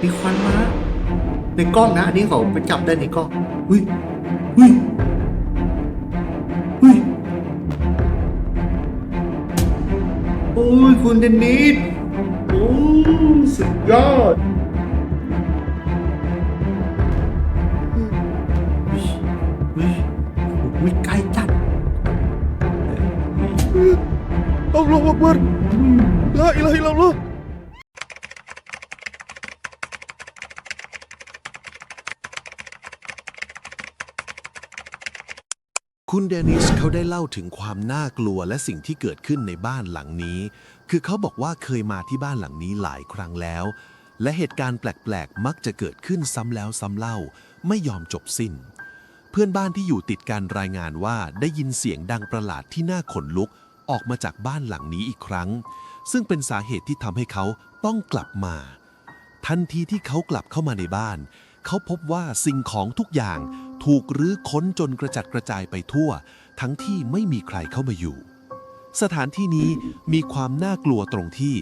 มีควันมา ในกล้องนะอันนี้เขาไปจับได้ในกล้องอุ้ยอุ้ยอุ้ยโอ้ยคุณเดนนิสโอ้สุดยอดอุ้ยอุ้ยอุ้ยไกลจัด Allah Akbar. La ilaha illallah. คุณเดนิสเขาได้เล่าถึงความน่ากลัวและสิ่งที่เกิดขึ้นในบ้านหลังนี้ คือเขาบอกว่าเคยมาที่บ้านหลังนี้หลายครั้งแล้ว และเหตุการณ์แปลกๆ มักจะเกิดขึ้นซ้ำแล้วซ้ำเล่า ไม่ยอมจบสิ้น เพื่อนบ้านที่อยู่ติดกันรายงานว่าได้ยินเสียงดังประหลาดที่น่าขนลุก ออกมาจากบ้านหลังนี้อีกครั้ง ซึ่งเป็นสาเหตุที่ทำให้เขาต้องกลับมา ทันทีที่เขากลับเข้ามาในบ้าน เขาพบว่าสิ่งของทุกอย่าง ถูกรื้อค้นจนกระจัดกระจายไปทั่ว ทั้งที่ไม่มีใครเข้ามาอยู่ สถานที่นี้มีความน่ากลัวตรงที่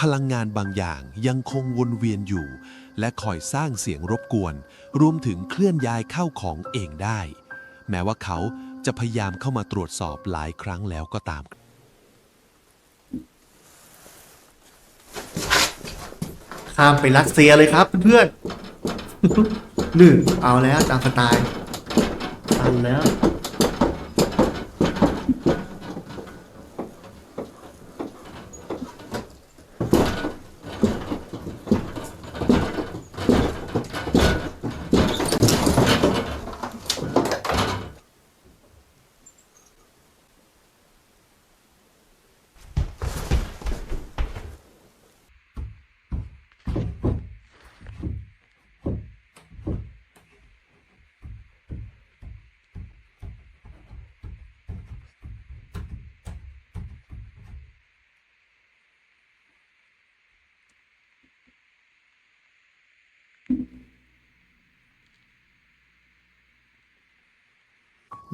พลังงานบางอย่างยังคงวนเวียนอยู่ และคอยสร้างเสียงรบกวน รวมถึงเคลื่อนย้ายเข้าของเองได้ แม้ว่าเขาจะพยายามเข้ามาตรวจสอบหลายครั้งแล้วก็ตามข้ามไปรัสเซียเลยครับเพื่อนๆ หนึ่งเอาแล้วตามสไตล์ ทันแล้ว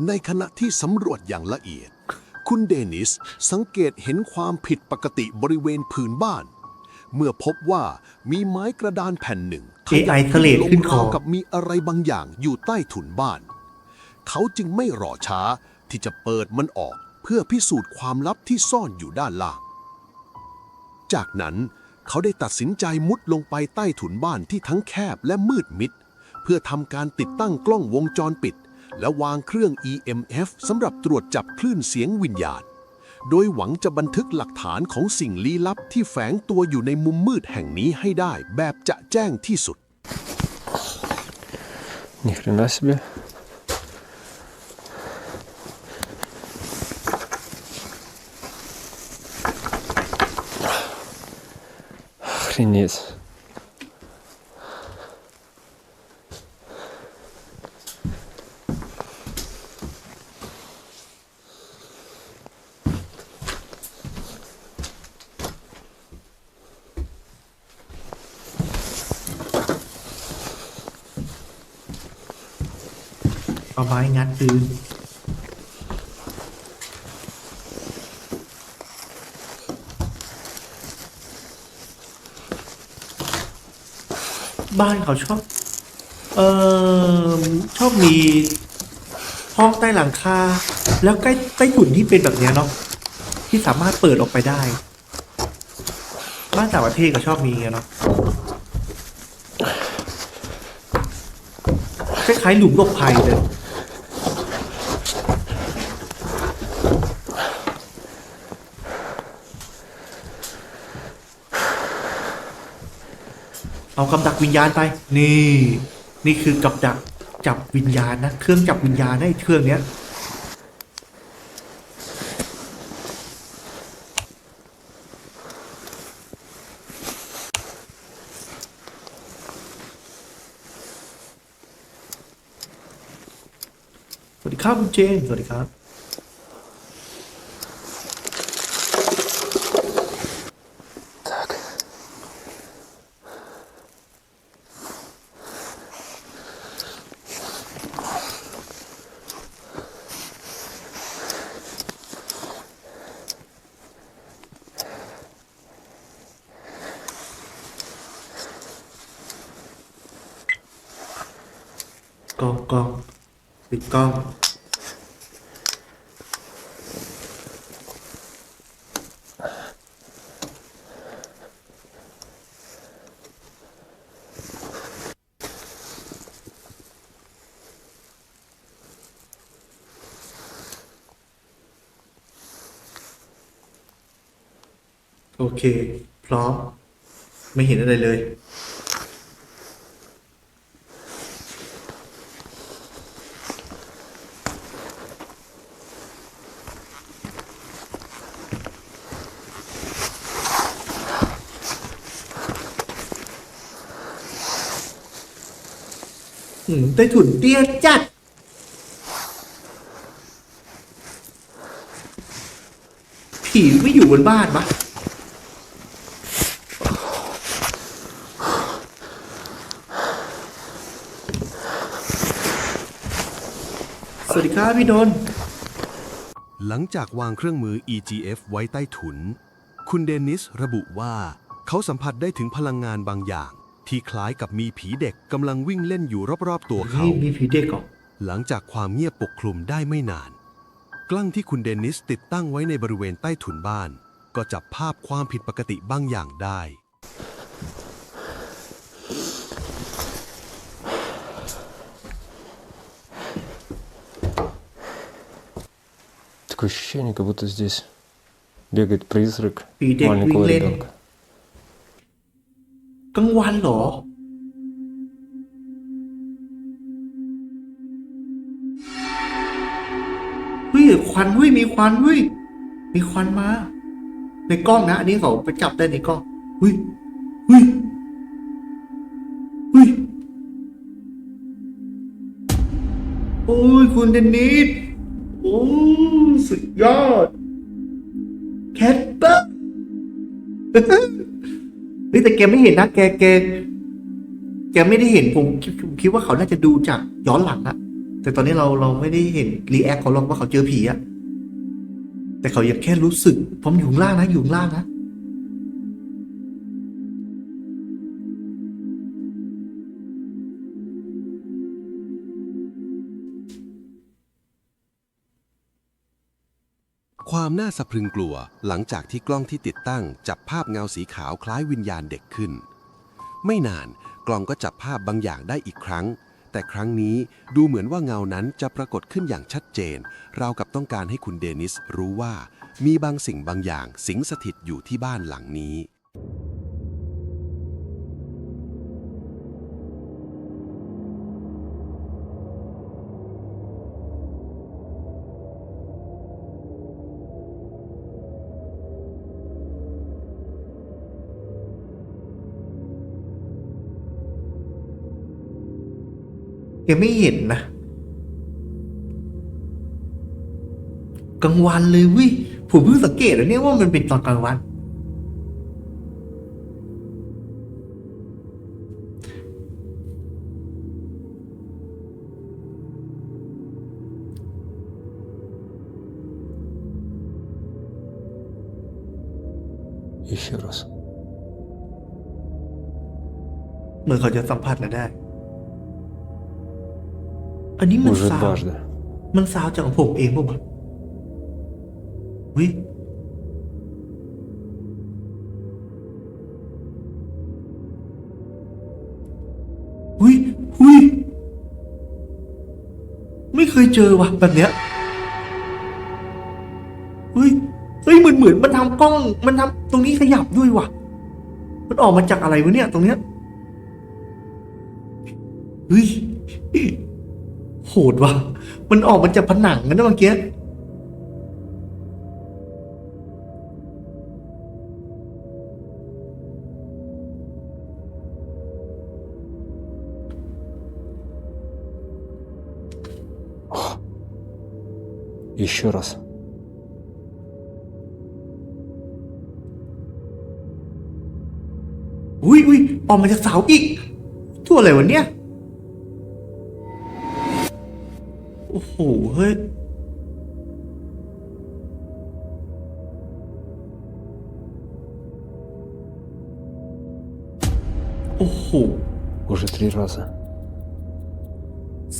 ในขณะที่สำรวจอย่างละเอียด คุณเดนิสสังเกตเห็นความผิดปกติบริเวณผืนบ้าน เมื่อพบว่ามีไม้กระดานแผ่นหนึ่ง AI ทะเลขึ้นคอราวกับมีอะไรบางอย่างอยู่ใต้ถุนบ้าน เขาจึงไม่รอช้าที่จะเปิดมันออกเพื่อพิสูจน์ความลับที่ซ่อนอยู่ด้านล่าง จากนั้นเขาได้ตัดสินใจมุดลงไปใต้ถุนบ้านที่ทั้งแคบและมืดมิด เพื่อทำการติดตั้งกล้องวงจรปิด และวางเครื่อง EMF สำหรับตรวจจับคลื่นเสียงวิญญาณ โดยหวังจะบันทึกหลักฐานของสิ่งลี้ลับที่แฝงตัวอยู่ในมุมมืดแห่งนี้ให้ได้แบบจะแจ้งที่สุด Ни хрена себе. Охренеть. .เ ไม้งัดปืนบ้านเขาชอบ เออชอบมีห้องใต้หลังคา แล้วใกล้ใต้ถุนที่เป็นแบบนี้เนาะที่สามารถเปิดออกไปได้ บ้านต่างประเทศก็ชอบมีเนาะคล้ายๆหลุมหลบภัยเลย กับดักวิญญาณไป นี่ นี่คือกับดักจับวิญญาณนะ เครื่องจับวิญญาณนะไอ้เครื่องเนี้ย สวัสดีครับคุณเจนสวัสดีครับ กล้อง โอเค พร้อม ไม่เห็นอะไรเลย ใต้ถุนเตี้ยจัด ผีไม่อยู่บนบ้านปะสวัสดีครับพี่โดนหลังจากวางเครื่องมือ EGF ไว้ใต้ถุน คุณเดนิสระบุว่าเขาสัมผัสได้ถึงพลังงานบางอย่าง ที่คล้ายกับมีผีเด็กกำลังวิ่งเล่นอยู่รอบๆตัวเขา เฮ้ยมีผีเด็กเหรอ หลังจากความเงียบปกคลุมได้ไม่นาน กล้องที่คุณเดนิสติดตั้งไว้ในบริเวณใต้ถุนบ้าน ก็จับภาพความผิดปกติบางอย่างได้ Такое ощущение, как будто здесь бегает призрак Пидек маленького Винлен. ребенка. กลางวันเหรอ เฮ้ยควันเฮ้ยมีควันเฮ้ยมีควันมา ในกล้องนะอันนี้เขาไปจับได้ในกล้องเฮ้ยเฮ้ยเฮ้ยโอ้ยคุณเดนนิสโอ้สุดยอดแคทเปอร์ เฮ้ยแต่แกไม่เห็นนะ แกแกแกไม่ได้เห็นผมคิดว่าเขาน่าจะดูจากย้อนหลังอะแต่ตอนนี้เราเราไม่ได้เห็นรีแอคเขาหรอกว่าเขาเจอผีอะแต่เขายังแค่รู้สึกผมอยู่ล่างนะอยู่ล่างนะ ความน่าสะพรึงกลัวหลังจากที่กล้องที่ติดตั้ง จับภาพเงาสีขาวคล้ายวิญญาณเด็กขึ้น ไม่นานกล้องก็จับภาพบางอย่างได้อีกครั้ง แต่ครั้งนี้ดูเหมือนว่าเงานั้นจะปรากฏขึ้นอย่างชัดเจนราวกับต้องการให้คุณเดนิสรู้ว่า มีบางสิ่งบางอย่างสิงสถิตอยู่ที่บ้านหลังนี้ แกไม่เห็นนะกลางวันเลยเวิผมเพิ่งสังเกตนะเนี่ยว่ามันเป็นตอนกลางวัน Еще раз. เหมือนเขาจะสัมผัสนะได้ อันนี้มัน Уже ซาว дважды. มันซาวจากของผมเองป่ะวะวิวิวิไม่เคยเจอว่ะแบบเนี้ยเฮ้ย เฮ้ยเหมือนเหมือนมันทำกล้อง มันทำตรงนี้ขยับด้วยว่ะ มันออกมาจากอะไรวะเนี่ย ตรงเนี้ย เฮ้ย โหดว่ะ มันออกมาจากผนังนะเมื่อกี้ Еще раз. อุ้ยอุ้ยออกมาจากเสาอีก ตัวอะไรวะเนี่ย อ้โห เฮ้ย โอ้โห Уже три раза.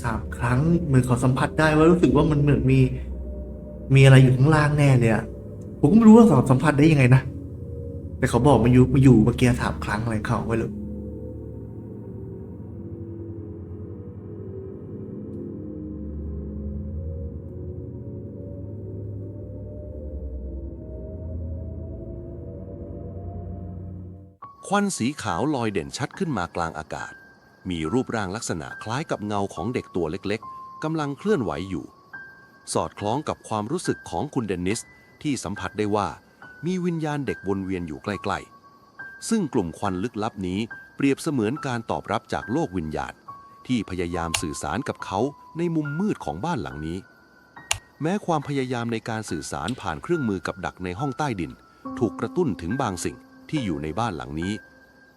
สามครั้งเหมือนเขาสัมผัสได้ว่ารู้สึกว่ามันเหมือนมี มีอะไรอยู่ข้างล่างแน่เลยอะผมก็ไม่รู้ว่าเขาสัมผัสได้ยังไงนะแต่เขาบอกมาอยู่มาอยู่เมื่อกี้สามครั้งอะไรเขาไว้เลย ควันสีขาวลอยเด่นชัดขึ้นมากลางอากาศ มีรูปร่างลักษณะคล้ายกับเงาของเด็กตัวเล็กๆกำลังเคลื่อนไหวอยู่ สอดคล้องกับความรู้สึกของคุณเดนนิสที่สัมผัสได้ว่า มีวิญญาณเด็กวนเวียนอยู่ใกล้ๆ ซึ่งกลุ่มควันลึกลับนี้เปรียบเสมือนการตอบรับจากโลกวิญญาณ ที่พยายามสื่อสารกับเขาในมุมมืดของบ้านหลังนี้ แม้ความพยายามในการสื่อสารผ่านเครื่องมือกับดักในห้องใต้ดิน ถูกกระตุ้นถึงบางสิ่ง ที่อยู่ในบ้านหลังนี้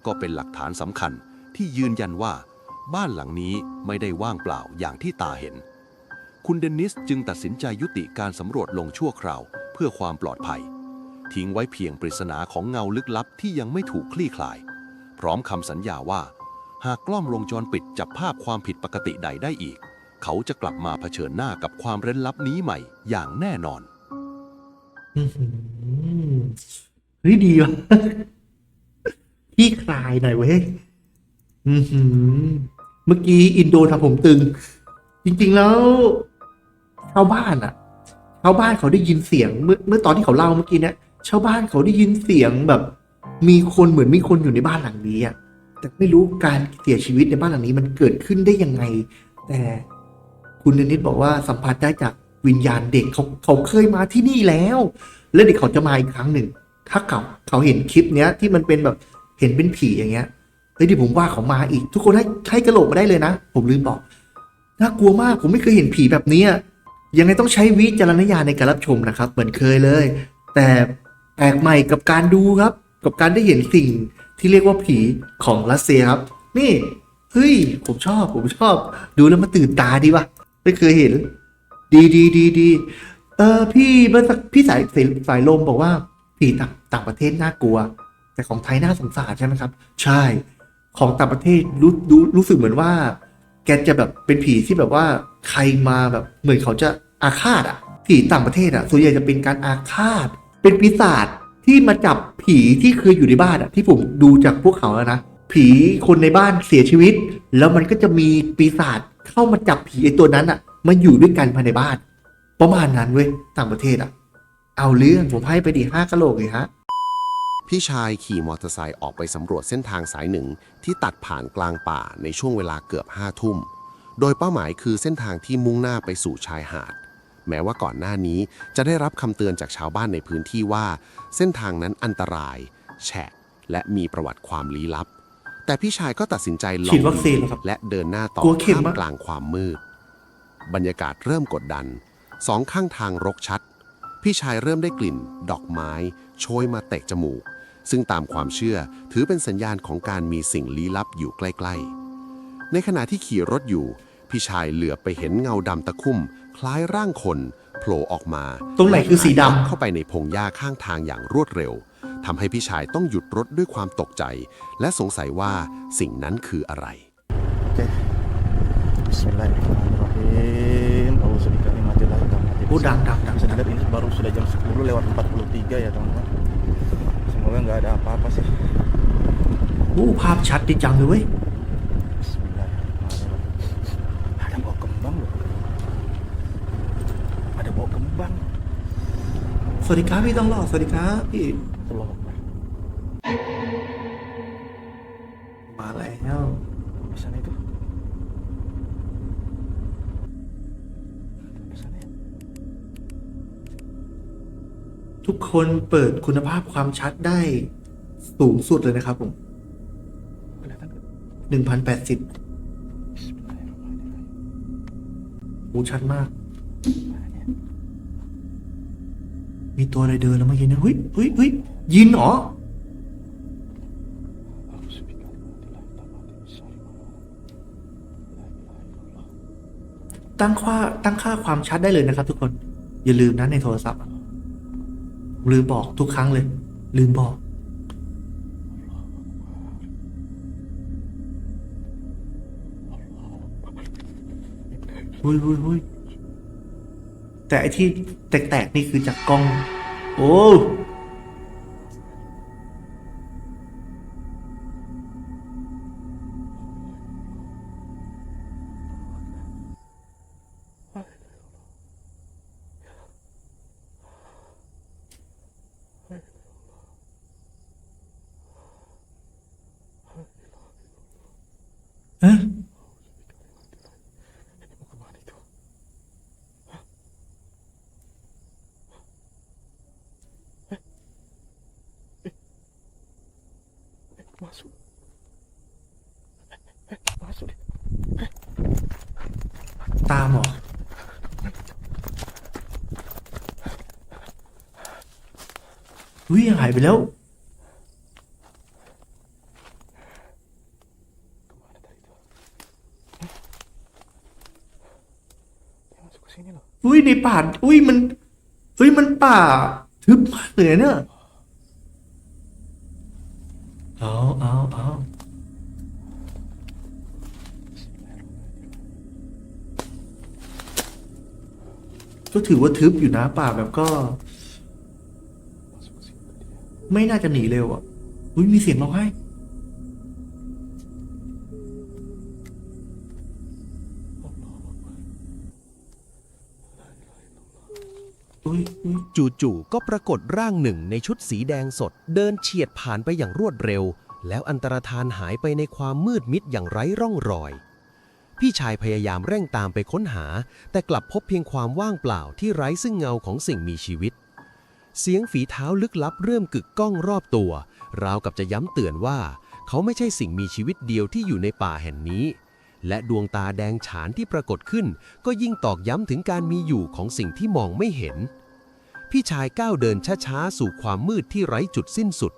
ก็เป็นหลักฐานสำคัญที่ยืนยันว่า บ้านหลังนี้ไม่ได้ว่างเปล่าอย่างที่ตาเห็น คุณเดนนิสจึงตัดสินใจยุติการสำรวจลงชั่วคราวเพื่อความปลอดภัย ทิ้งไว้เพียงปริศนาของเงาลึกลับที่ยังไม่ถูกคลี่คลาย พร้อมคำสัญญาว่า หากกล้องวงจรปิดจับภาพความผิดปกติใดได้อีก เขาจะกลับมาเผชิญหน้ากับความเร้นลับนี้ใหม่อย่างแน่นอน เฮ้ยดีวะพี่คลายหน่อยเว้ยเมื่อกี้อินโดทำผมตึง จริง ๆ แล้วชาวบ้านอะชาวบ้านเขาได้ยินเสียง เมื่อเมื่อตอนที่เขาเล่าเมื่อกี้เนี่ยชาวบ้านเขาได้ยินเสียงแบบ มีคนเหมือนมีคนอยู่ในบ้านหลังนี้อะแต่ไม่รู้การเสียชีวิตในบ้านหลังนี้มันเกิดขึ้นได้ยังไง แต่คุณเดนิสบอกว่าสัมผัสได้จากวิญญาณเด็กเขาเขาเคยมาที่นี่แล้ว แล้วเด็กเขาจะมาอีกครั้งหนึ่ง ถ้าเขาเขาเห็นคลิปเนี้ยที่มันเป็นแบบเห็นเป็นผีอย่างเงี้ยเฮ้ยดิผมว่าเขามาอีก ทุกคนให้ให้กระโหลกมาได้เลยนะ ผมลืมบอกน่ากลัวมากผมไม่เคยเห็นผีแบบนี้ยังไงต้องใช้วิจารณญาณในการรับชมนะครับ เหมือนเคยเลย แต่แปลกใหม่กับการดูครับ กับการได้เห็นสิ่งที่เรียกว่าผีของรัสเซียครับ นี่เฮ้ยผมชอบผมชอบ ดูแล้วมันตื่นตาดีว่ะไม่เคยเห็น ดีดีดีดีเออพี่เมื่อสักพี่สายสายสายลมบอกว่าผีต่าง ต่างประเทศน่ากลัว แต่ของไทยน่าสงสารใช่ไหมครับ ใช่ของต่างประเทศรู้รู้รู้สึกเหมือนว่า แกจะแบบเป็นผีที่แบบว่าใครมาแบบเหมือนเขาจะอาฆาตอะผีต่างประเทศอะส่วนใหญ่จะเป็นการอาฆาต เป็นปีศาจที่มาจับผีที่เคยอยู่ในบ้านอะที่ผมดูจากพวกเขาแล้วนะผีคนในบ้านเสียชีวิต แล้วมันก็จะมีปีศาจเข้ามาจับผีไอ้ตัวนั้นอะมาอยู่ด้วยกันภายในบ้าน ประมาณนั้นเว้ยต่างประเทศอะ เอาเรื่องผมให้ไปดีห้ากะโหลกเลยฮะ พี่ชายขี่มอเตอร์ไซค์ออกไปสำรวจเส้นทางสายหนึ่งที่ตัดผ่านกลางป่าในช่วงเวลาเกือบห้าทุ่ม โดยเป้าหมายคือเส้นทางที่มุ่งหน้าไปสู่ชายหาด แม้ว่าก่อนหน้านี้จะได้รับคำเตือนจากชาวบ้านในพื้นที่ว่า เส้นทางนั้นอันตราย แฉะ และมีประวัติความลี้ลับ แต่พี่ชายก็ตัดสินใจลองฉีดวัคซีนเหรอครับและเดินหน้าต่อกลัวเข็มท่ามอะกลางความมืด บรรยากาศเริ่มกดดัน สองข้างทางรกชัด พี่ชายเริ่มได้กลิ่น ดอกไม้ โชยมาเตะจมูก ซึ่งตามความเชื่อถือเป็นสัญญาณของการมีสิ่งลี้ลับอยู่ใกล้ ๆ ในขณะที่ขี่รถอยู่ พี่ชายเหลือบไปเห็นเงาดำตะคุ่ม คล้ายร่างคนโผล่ออกมาตรงไหนคือสีดำ เข้าไปในพงหญ้าข้างทางอย่างรวดเร็วทำให้พี่ชายต้องหยุดรถด้วยความตกใจ และสงสัยว่าสิ่งนั้นคืออะไร Oke. Bismillahirrahmanirrahim. Auzubillahi minasyaitonir โอ้ดังดังดัง Bisa dilihat ini baru sudah jam 10 lewat 43 ya teman-teman. Semoga nggak ada apa-apa sih. โอ้ภาพชัดดีจังเลยเว้ย Bismillahirrahmanirrahim. Ada bau kembang loh. Ada bau kembang. สวัสดีครับพี่ต้องรอดสวัสดีครับพี่ Allahu Akbar. ทุกคนเปิดคุณภาพความชัดได้สูงสุดเลยนะครับผมหนึ่งพันแปดสิบหูชัดมาก มีตัวอะไรเดินแล้วเมื่อกี้นะเฮ้ยเฮ้ยเฮ้ยยินเหรอ ตั้งค่าตั้งค่าความชัดได้เลยนะครับทุกคน อย่าลืมนะในโทรศัพท์ ลืมบอกทุกครั้งเลย ลืมบอก หุ้ยหุ้ยหุ้ยแต่ไอที่แตกๆนี่คือจากกล้อง โอ้ Masuk. Eh, Masuk dia. ตามเหรออุ้ยหายไปแล้ว Kemana tadi tu? Dia masuk ke sini loh. อุ้ยในป่าอุ้ยมันเฮ้ยมันป่าทึบมากเลยเนี่ย เอาเอาเอา ก็ถือว่าทึบอยู่นะป่าแบบก็ ไม่น่าจะหนีเร็วอะอุ้ยมีเสียงร้องไห้จู่ๆก็ปรากฏร่างหนึ่งในชุดสีแดงสด เดินเฉียดผ่านไปอย่างรวดเร็ว แล้วอันตรธานหายไปในความมืดมิดอย่างไร้ร่องรอย พี่ชายพยายามเร่งตามไปค้นหา แต่กลับพบเพียงความว่างเปล่าที่ไร้ซึ่งเงาของสิ่งมีชีวิต เสียงฝีเท้าลึกลับเริ่มกึกก้องรอบตัว ราวกับจะย้ำเตือนว่า เขาไม่ใช่สิ่งมีชีวิตเดียวที่อยู่ในป่าแห่งนี้ และดวงตาแดงฉานที่ปรากฏขึ้น ก็ยิ่งตอกย้ำถึงการมีอยู่ของสิ่งที่มองไม่เห็น พี่ชายก้าวเดินช้าๆสู่ความมืดที่ไร้จุดสิ้นสุด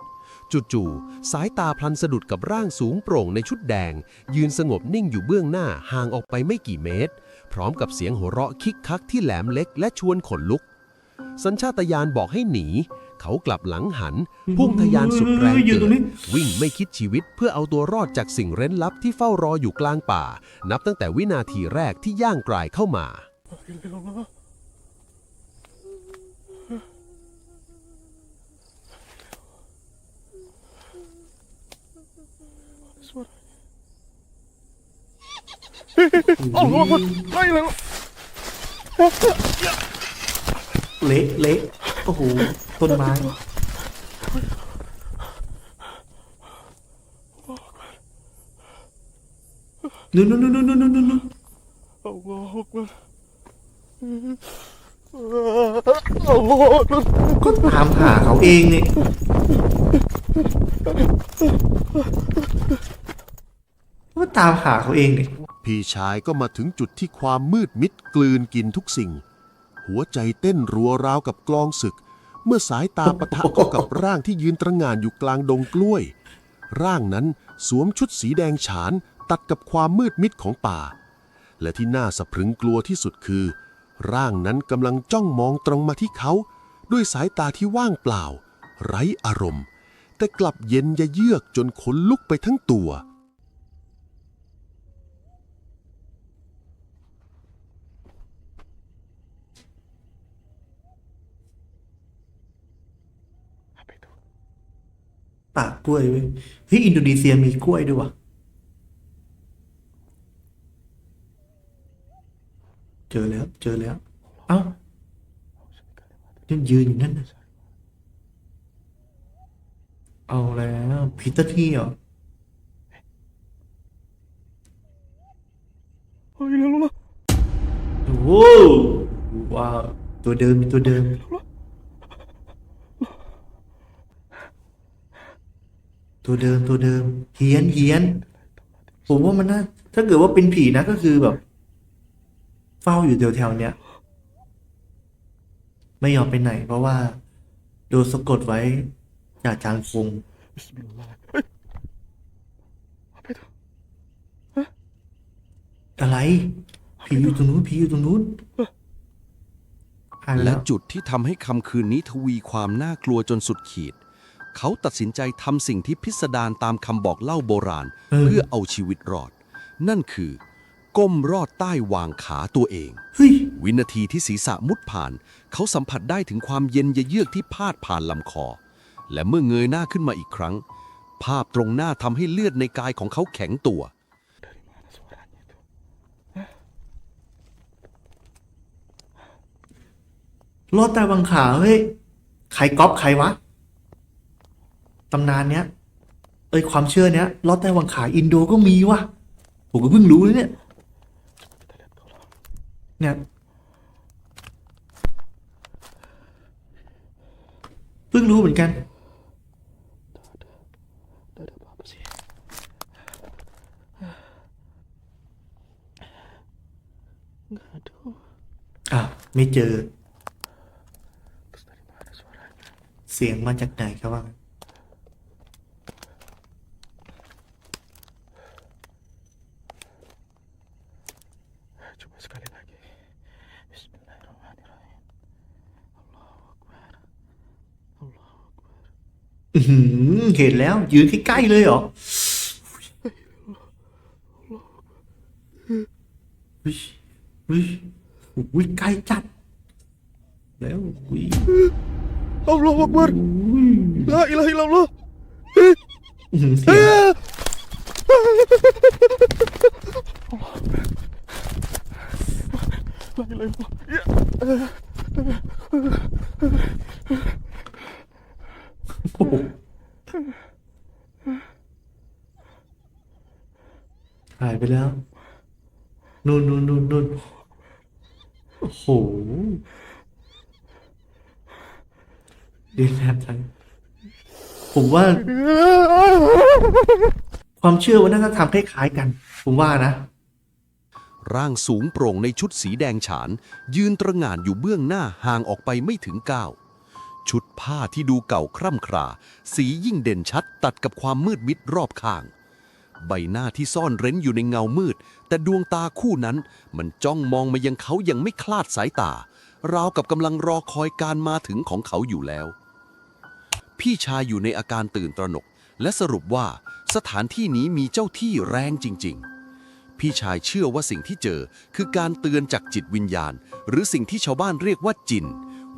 จู่ๆ สายตาพลันสะดุดกับร่างสูงโปร่งในชุดแดง ยืนสงบนิ่งอยู่เบื้องหน้าห่างออกไปไม่กี่เมตร พร้อมกับเสียงหัวเราะคิกคักที่แหลมเล็กและชวนขนลุก สัญชาตญาณบอกให้หนี เขากลับหลังหัน พุ่งทะยานสุดแรงเกิรงนี้ดวิ่งไม่คิดชีวิตเพื่อเอาตัวรอดจากสิ่งเร้นลับที่เฝ้ารออยู่กลางป่า นับตั้งแต่วินาทีแรกที่ย่างกลายเข้ามา Allah Akbar. La ilaha illallah. เละเละโอ้โหต้นไม้นู่นนู่นนู่นนู่นนู่นนู่น Allahu Akbar. Allahu Akbar. ก็ตามหาเขาเองเนี่ยก็ตามหาเขาเองเนี่ย พี่ชายก็มาถึงจุดที่ความมืดมิดกลืนกินทุกสิ่ง หัวใจเต้นรัวราวกับกลองศึก เมื่อสายตาปะทะเข้ากับร่างที่ยืนตระงานอยู่กลางดงกล้วย ร่างนั้นสวมชุดสีแดงฉานตัดกับความมืดมิดของป่า และที่น่าสะพรึงกลัวที่สุดคือ ร่างนั้นกำลังจ้องมองตรงมาที่เขา ด้วยสายตาที่ว่างเปล่า ไร้อารมณ์ แต่กลับเย็นยะเยือกจนขนลุกไปทั้งตัว ปากกล้วยเว้ยเฮ้ยอินโดนีเซียมีกล้วยด้วยวะเจอแล้ว เจอแล้ว เอ้ายังยืนอยู่นั่นนะเอาแล้วพีเตอร์ที่เหรอ La ilaha illallah. โอ้โหว้าวตัวเดิมมีตัวเดิม ตัวเดิมตัวเดิมเฮียนเฮียนผมว่ามันน่าถ้าเกิดว่าเป็นผีนะก็คือแบบ เฝ้าอยู่แถวๆเนี้ย ไม่ยอมไปไหน เพราะว่าโดนสะกดไว้จากจางคงอะไรผีอยู่ตรงนู้นผีอยู่ตรงนู้นและจุดที่ทำให้คำคืนนี้ทวีความน่ากลัวจนสุดขีด เขาตัดสินใจทำสิ่งที่พิสดารตามคำบอกเล่าโบราณเออเพื่อเอาชีวิตรอด นั่นคือ ก้มรอดใต้วางขาตัวเอง เฮ้ย วินาทีที่ศีรษะมุดผ่าน เขาสัมผัสได้ถึงความเย็นเยือกที่พาดผ่านลำคอ และเมื่อเงยหน้าขึ้นมาอีกครั้ง ภาพตรงหน้าทำให้เลือดในกายของเขาแข็งตัว รอดใต้วังขาเฮ้ย ใครก๊อปใครวะ ตำนานเนี้ย เอ้ยความเชื่อเนี้ยรอดใต้วังขาอินโดก็มีวะผมก็เพิ่งรู้เลยเนี่ย เนี่ยเพิ่งรู้เหมือนกันอะไม่เจอ เสียงมาจากไหนครับว่างั้น อื้อหือเห็นแล้ว ยืนใกล้ๆเลยเหรอวิวิวิใกล้จัด แล้ววิ Allahu Akbar. La ilaha illallah. อื้อหือเสียง La ilaha illallah. Ya. หายไปแล้ว นู่นนู่นนู่นนู่นโอ้โหเรียนแบบทันผมว่า ความเชื่อว่าน่าจะทำคล้ายๆกัน ผมว่านะ ร่างสูงโปร่งในชุดสีแดงฉาน ยืนตระหง่านอยู่เบื้องหน้าห่างออกไปไม่ถึงก้าว ชุดผ้าที่ดูเก่าคร่ำครา สียิ่งเด่นชัดตัดกับความมืดมิดรอบข้าง ใบหน้าที่ซ่อนเร้นอยู่ในเงามืด แต่ดวงตาคู่นั้น มันจ้องมองมายังเขาอยังไม่คลาดสายตา ราวกับกำลังรอคอยการมาถึงของเขาอยู่แล้ว พี่ชายอยู่ในอาการตื่นตระหนก และสรุปว่าสถานที่นี้มีเจ้าที่แรงจริง ๆพี่ชายเชื่อว่าสิ่งที่เจอคือการเตือนจากจิตวิญญาณ หรือสิ่งที่ชาวบ้านเรียกว่าจิน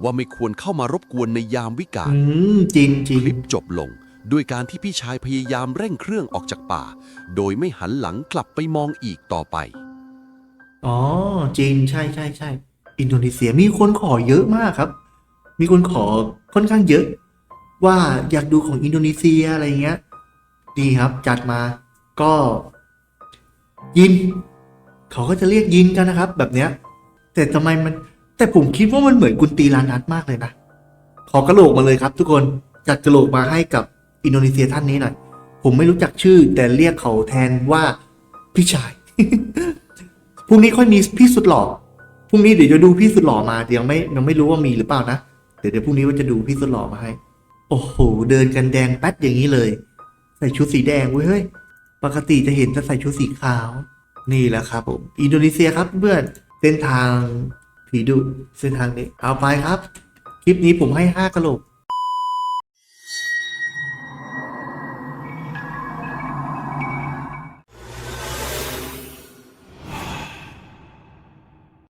ว่าไม่ควรเข้ามารบกวนในยามวิกาลอืมจริงจริงคลิปจบลง ด้วยการที่พี่ชายพยายามเร่งเครื่องออกจากป่า โดยไม่หันหลังกลับไปมองอีกต่อไป อ๋อ จริงใช่ใช่ใช่อินโดนีเซียมีคนขอเยอะมากครับ มีคนขอค่อนข้างเยอะ ว่าอยากดูของอินโดนีเซียอะไรเงี้ยนี่ครับจัดมาก็ ยิน เขาก็จะเรียกยินกันนะครับ แบบเนี้ย แต่ทำไมมัน แต่ผมคิดว่ามันเหมือนกุนตีลานัดมากเลยนะ ขอกระโหลกมาเลยครับ ทุกคนจัดกระโหลกมาให้กับอินโดนีเซียท่านนี้หน่อย ผมไม่รู้จักชื่อ แต่เรียกเขาแทนว่าพี่ชายพรุ่งนี้ค่อยมีพี่สุดหล่อพรุ่งนี้เดี๋ยวจะดูพี่สุดหล่อมายังไม่ยังไม่รู้ว่ามีหรือเปล่านะเดี๋ยวเดี๋ยวพรุ่งนี้ว่าจะดูพี่สุดหล่อมาให้ โอ้โห เดินกันแดงแป๊ดอย่างนี้เลย ใส่ชุดสีแดงเว้ยเฮ้ยปกติจะเห็นจะใส่ชุดสีขาว นี่แหละครับผมอินโดนีเซียครับเพื่อนเส้นทาง ผีดุเส้นทางนี้ เอาไปครับ คลิปนี้ผมให้ห้ากะโหลก